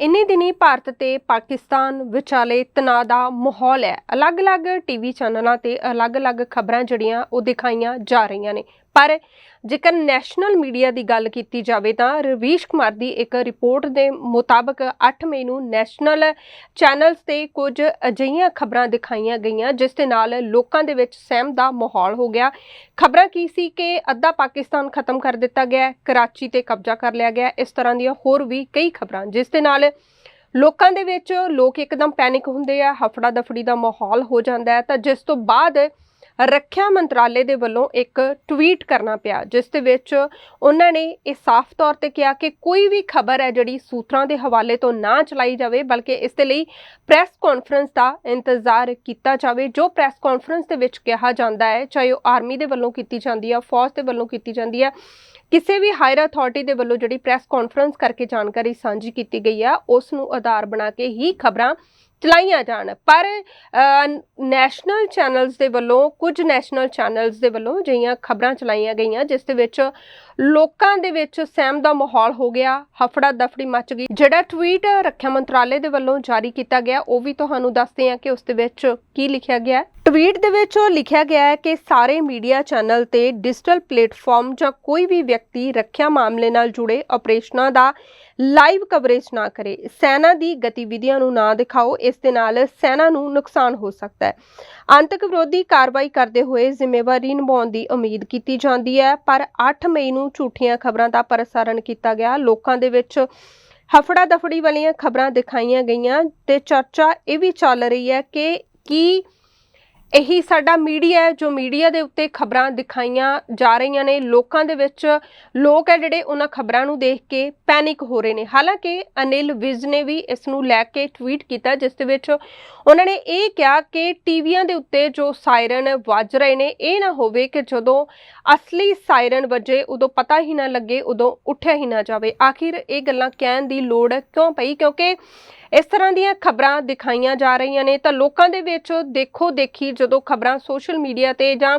ਇੰਨੇ ਦਿਨੀ ਭਾਰਤ ਤੇ ਪਾਕਿਸਤਾਨ ਵਿਚਾਲੇ ਤਣਾਅ ਦਾ ਮਾਹੌਲ ਹੈ। ਅਲੱਗ-ਅਲੱਗ ਟੀਵੀ ਚੈਨਲਾਂ ਤੇ ਅਲੱਗ-ਅਲੱਗ ਖਬਰਾਂ ਜਿਹੜੀਆਂ ਉਹ ਦਿਖਾਈਆਂ ਜਾ ਰਹੀਆਂ ਨੇ। ਪਰ ਜੇਕਰ ਨੈਸ਼ਨਲ ਮੀਡੀਆ ਦੀ ਗੱਲ ਕੀਤੀ ਜਾਵੇ ਤਾਂ ਰਵੀਸ਼ ਕੁਮਾਰ ਦੀ ਇੱਕ ਰਿਪੋਰਟ ਦੇ ਮੁਤਾਬਕ 8 ਮਈ ਨੂੰ ਨੈਸ਼ਨਲ ਚੈਨਲਸ ਤੇ ਕੁਝ ਅਜਿਹੀਆਂ ਖਬਰਾਂ ਦਿਖਾਈਆਂ ਗਈਆਂ, ਜਿਸ ਦੇ ਨਾਲ ਲੋਕਾਂ ਦੇ ਵਿੱਚ ਸਹਿਮ ਦਾ ਮਾਹੌਲ ਹੋ ਗਿਆ। ਖਬਰਾਂ ਕੀ ਸੀ ਕਿ ਅੱਧਾ ਪਾਕਿਸਤਾਨ ਖਤਮ ਕਰ ਦਿੱਤਾ ਗਿਆ ਕਰਾਚੀ ਤੇ ਕਬਜ਼ਾ ਕਰ ਲਿਆ ਗਿਆ ਇਸ ਤਰ੍ਹਾਂ ਦੀਆਂ ਹੋਰ ਵੀ ਕਈ ਖਬਰਾਂ, ਜਿਸ ਦੇ ਨਾਲ ਲੋਕਾਂ ਦੇ ਵਿੱਚ ਲੋਕ ਇੱਕਦਮ ਪੈਨਿਕ ਹੁੰਦੇ ਆ ਹਫੜਾ ਦਫੜੀ ਦਾ ਮਾਹੌਲ ਹੋ ਜਾਂਦਾ ਹੈ। ਤਾਂ ਜਿਸ ਤੋਂ ਬਾਅਦ ਰੱਖਿਆ ਮੰਤਰਾਲੇ ਦੇ ਵੱਲੋਂ ਇੱਕ ਟਵੀਟ ਕਰਨਾ ਪਿਆ, ਜਿਸ ਦੇ ਵਿੱਚ ਉਹਨਾਂ ਨੇ ਇਹ ਸਾਫ਼ ਤੌਰ ਤੇ ਕਿਹਾ ਕਿ ਕੋਈ ਵੀ ਖਬਰ ਹੈ ਜਿਹੜੀ ਸੂਤਰਾਂ ਦੇ ਹਵਾਲੇ ਤੋਂ ਨਾ ਚਲਾਈ ਜਾਵੇ, ਬਲਕਿ ਇਸ ਦੇ ਲਈ ਪ੍ਰੈਸ ਕਾਨਫਰੰਸ ਦਾ ਇੰਤਜ਼ਾਰ ਕੀਤਾ ਜਾਵੇ, ਜੋ ਪ੍ਰੈਸ ਕਾਨਫਰੰਸ ਦੇ ਵਿੱਚ ਕਿਹਾ ਜਾਂਦਾ ਹੈ, ਚਾਹੇ ਉਹ ਆਰਮੀ ਦੇ ਵੱਲੋਂ ਕੀਤੀ ਜਾਂਦੀ ਹੈ, ਫੌਜ ਦੇ ਵੱਲੋਂ ਕੀਤੀ ਜਾਂਦੀ ਹੈ, ਕਿਸੇ ਵੀ ਹਾਇਰ ਅਥਾਰਟੀ ਦੇ ਵੱਲੋਂ ਜਿਹੜੀ ਪ੍ਰੈਸ ਕਾਨਫਰੰਸ ਕਰਕੇ ਜਾਣਕਾਰੀ ਸਾਂਝੀ ਕੀਤੀ ਗਈ ਆ ਉਸ ਨੂੰ ਆਧਾਰ ਬਣਾ ਕੇ ਹੀ ਖਬਰਾਂ ਚਲਾਈਆਂ ਜਾਣ। ਪਰ ਨੈਸ਼ਨਲ ਚੈਨਲਸ ਦੇ ਵੱਲੋਂ, ਕੁਝ ਨੈਸ਼ਨਲ ਚੈਨਲਸ ਦੇ ਵੱਲੋਂ ਜਿਹੀਆਂ ਖਬਰਾਂ ਚਲਾਈਆਂ ਗਈਆਂ, ਜਿਸ ਦੇ ਵਿੱਚ ਲੋਕਾਂ ਦੇ ਵਿੱਚ ਸਹਿਮ ਦਾ ਮਾਹੌਲ ਹੋ ਗਿਆ, ਹਫੜਾ ਦਫੜੀ ਮਚ ਗਈ। ਜਿਹੜਾ ਟਵੀਟ ਰੱਖਿਆ ਮੰਤਰਾਲੇ ਦੇ ਵੱਲੋਂ ਜਾਰੀ ਕੀਤਾ ਗਿਆ, ਉਹ ਵੀ ਤੁਹਾਨੂੰ ਦੱਸਦੇ ਹਾਂ ਕਿ ਉਸ ਦੇ ਵਿੱਚ ਕੀ ਲਿਖਿਆ ਗਿਆ ਟਵੀਟ ਦੇ ਵਿੱਚ ਲਿਖਿਆ ਗਿਆ ਹੈ ਕਿ ਸਾਰੇ ਮੀਡੀਆ ਚੈਨਲ ਤੇ ਡਿਜੀਟਲ ਪਲੇਟਫਾਰਮ ਜਾਂ ਕੋਈ ਵੀ ਵਿਅਕਤੀ ਰੱਖਿਆ ਮਾਮਲੇ ਨਾਲ ਜੁੜੇ ਆਪਰੇਸ਼ਨਾਂ ਦਾ ਲਾਈਵ ਕਵਰੇਜ ਨਾ ਕਰੇ। ਸੈਨਾ ਦੀ ਗਤੀਵਿਧੀਆਂ ਨੂੰ ਨਾ ਦਿਖਾਓ, ਇਸ ਦੇ ਨਾਲ ਸੈਨਾ ਨੂੰ ਨੁਕਸਾਨ ਹੋ ਸਕਦਾ ਹੈ। ਅੰਤਕ ਵਿਰੋਧੀ ਕਾਰਵਾਈ ਕਰਦੇ ਹੋਏ ਜ਼ਿੰਮੇਵਾਰੀ ਨਿਭਾਉਣ ਦੀ ਉਮੀਦ ਕੀਤੀ ਜਾਂਦੀ ਹੈ, ਪਰ 8 ਮਈ ਨੂੰ ਝੂਠੀਆਂ ਖਬਰਾਂ ਦਾ ਪ੍ਰਸਾਰਣ ਕੀਤਾ ਗਿਆ। ਲੋਕਾਂ ਦੇ ਵਿੱਚ ਹਫੜਾ ਦਫੜੀ ਵਾਲੀਆਂ ਖਬਰਾਂ ਦਿਖਾਈਆਂ ਗਈਆਂ ਤੇ ਚਰਚਾ ਇਹ ਵੀ ਚੱਲ ਰਹੀ ਹੈ ਕਿ ਕੀ ਇਹੀ ਸਾਡਾ ਮੀਡੀਆ ਹੈ, ਜੋ ਮੀਡੀਆ ਦੇ ਉੱਤੇ ਖਬਰਾਂ ਦਿਖਾਈਆਂ ਜਾ ਰਹੀਆਂ ਨੇ। ਲੋਕਾਂ ਦੇ ਵਿੱਚ ਲੋਕ ਹੈ ਜਿਹੜੇ ਉਹਨਾਂ ਖਬਰਾਂ ਨੂੰ ਦੇਖ ਕੇ ਪੈਨਿਕ ਹੋ ਰਹੇ ਨੇ। ਹਾਲਾਂਕਿ ਅਨਿਲ ਵਿਜ ਨੇ ਵੀ ਇਸ ਨੂੰ ਲੈ ਕੇ ਟਵੀਟ ਕੀਤਾ, ਜਿਸ ਦੇ ਵਿੱਚ ਉਹਨਾਂ ਨੇ ਇਹ ਕਿਹਾ ਕਿ ਟੀਵੀਆਂ ਦੇ ਉੱਤੇ ਜੋ ਸਾਇਰਨ ਵੱਜ ਰਹੇ ਨੇ, ਇਹ ਨਾ ਹੋਵੇ ਕਿ ਜਦੋਂ ਅਸਲੀ ਸਾਇਰਨ ਵੱਜੇ, ਉਦੋਂ ਪਤਾ ਹੀ ਨਾ ਲੱਗੇ, ਉਦੋਂ ਉੱਠਿਆ ਹੀ ਨਾ ਜਾਵੇ। ਆਖਿਰ ਇਹ ਗੱਲਾਂ ਕਹਿਣ ਦੀ ਲੋੜ ਕਿਉਂ ਪਈ? ਕਿਉਂਕਿ ਇਸ ਤਰ੍ਹਾਂ ਦੀਆਂ ਖਬਰਾਂ ਦਿਖਾਈਆਂ ਜਾ ਰਹੀਆਂ ਨੇ ਤਾਂ ਲੋਕਾਂ ਦੇ ਵਿੱਚ ਦੇਖੋ ਦੇਖੀ ਜਦੋਂ ਖਬਰਾਂ ਸੋਸ਼ਲ ਮੀਡੀਆ ਤੇ ਜਾਂ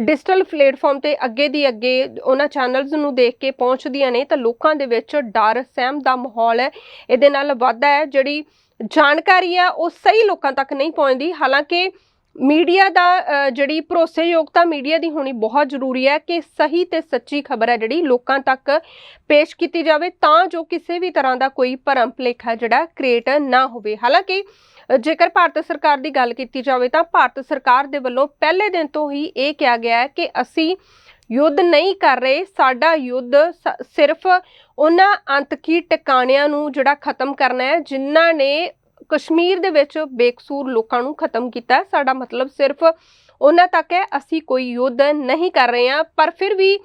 ਡਿਜੀਟਲ ਪਲੇਟਫਾਰਮ ਤੇ ਅੱਗੇ ਦੀ ਅੱਗੇ ਉਹਨਾਂ ਚੈਨਲਸ ਨੂੰ ਦੇਖ ਕੇ ਪਹੁੰਚਦੀਆਂ ਨੇ ਤਾਂ ਲੋਕਾਂ ਦੇ ਵਿੱਚ ਡਰ, ਸਹਿਮ ਦਾ ਮਾਹੌਲ ਹੈ। ਇਹਦੇ ਨਾਲ ਵਾਧਾ ਹੈ। ਜਿਹੜੀ ਜਾਣਕਾਰੀ ਹੈ ਉਹ ਸਹੀ ਲੋਕਾਂ ਤੱਕ ਨਹੀਂ ਪਹੁੰਚਦੀ। ਹਾਲਾਂਕਿ ਮੀਡੀਆ ਦਾ ਜਿਹੜੀ ਭਰੋਸੇਯੋਗਤਾ ਮੀਡੀਆ ਦੀ ਹੋਣੀ ਬਹੁਤ ਜ਼ਰੂਰੀ ਹੈ ਕਿ ਸਹੀ ਤੇ ਸੱਚੀ ਖਬਰ ਹੈ ਜਿਹੜੀ ਲੋਕਾਂ ਤੱਕ ਪੇਸ਼ ਕੀਤੀ ਜਾਵੇ ਤਾਂ ਜੋ ਕਿਸੇ ਵੀ ਤਰ੍ਹਾਂ ਦਾ ਕੋਈ ਭਰਮ ਭੁਲੇਖਾ ਜਿਹੜਾ ਕ੍ਰੀਏਟ ਨਾ ਹੋਵੇ। ਹਾਲਾਂਕਿ, ਜੇਕਰ ਭਾਰਤ ਸਰਕਾਰ ਦੀ ਗੱਲ ਕੀਤੀ ਜਾਵੇ ਤਾਂ ਭਾਰਤ ਸਰਕਾਰ ਦੇ ਵੱਲੋਂ ਪਹਿਲੇ ਦਿਨ ਤੋਂ ਹੀ ਇਹ ਕਿਹਾ ਗਿਆ ਹੈ ਕਿ ਅਸੀਂ ਯੁੱਧ ਨਹੀਂ ਕਰ ਰਹੇ, ਸਾਡਾ ਯੁੱਧ ਸ- ਸਿਰਫ ਉਹਨਾਂ ਅੰਤਕੀ ਟਿਕਾਣਿਆਂ ਨੂੰ ਜਿਹੜਾ ਖਤਮ ਕਰਨਾ ਹੈ, ਜਿਨ੍ਹਾਂ ਨੇ ਕਸ਼ਮੀਰ ਦੇ ਵਿੱਚ ਬੇਕਸੂਰ ਲੋਕਾਂ ਨੂੰ ਖਤਮ ਕੀਤਾ ਸਾਡਾ ਮਤਲਬ ਸਿਰਫ ਉਹਨਾਂ ਤੱਕ ਹੈ, ਅਸੀਂ ਕੋਈ ਯੁੱਧ ਨਹੀਂ ਕਰ ਰਹੇ ਹਾਂ, ਪਰ ਫਿਰ ਵੀ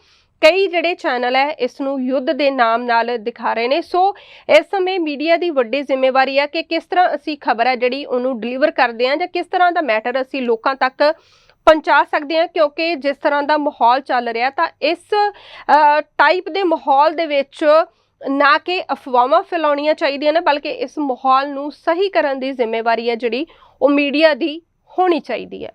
ਕਈ ਜਿਹੜੇ ਚੈਨਲ ਹੈ, ਇਸ ਨੂੰ ਯੁੱਧ ਦੇ ਨਾਮ ਨਾਲ ਦਿਖਾ ਰਹੇ ਨੇ। ਸੋ ਇਸ ਸਮੇਂ ਮੀਡੀਆ ਦੀ ਵੱਡੀ ਜ਼ਿੰਮੇਵਾਰੀ ਹੈ ਕਿ ਕਿਸ ਤਰ੍ਹਾਂ ਅਸੀਂ ਖਬਰ ਹੈ ਜਿਹੜੀ ਉਹਨੂੰ ਡਿਲੀਵਰ ਕਰਦੇ ਹਾਂ ਜਾਂ ਕਿਸ ਤਰ੍ਹਾਂ ਦਾ ਮੈਟਰ ਅਸੀਂ ਲੋਕਾਂ ਤੱਕ ਪਹੁੰਚਾ ਸਕਦੇ ਹਾਂ, ਕਿਉਂਕਿ ਜਿਸ ਤਰ੍ਹਾਂ ਦਾ ਮਾਹੌਲ ਚੱਲ ਰਿਹਾ ਤਾਂ ਇਸ ਟਾਈਪ ਦੇ ਮਾਹੌਲ ਦੇ ਵਿੱਚ ਨਾ ਕਿ ਅਫਵਾਹਾਂ ਫੈਲਾਉਣੀਆਂ ਚਾਹੀਦੀਆਂ ਨੇ, ਬਲਕਿ ਇਸ ਮਾਹੌਲ ਨੂੰ ਸਹੀ ਕਰਨ ਦੀ ਜ਼ਿੰਮੇਵਾਰੀ ਹੈ ਜਿਹੜੀ ਉਹ ਮੀਡੀਆ ਦੀ ਹੋਣੀ ਚਾਹੀਦੀ ਹੈ।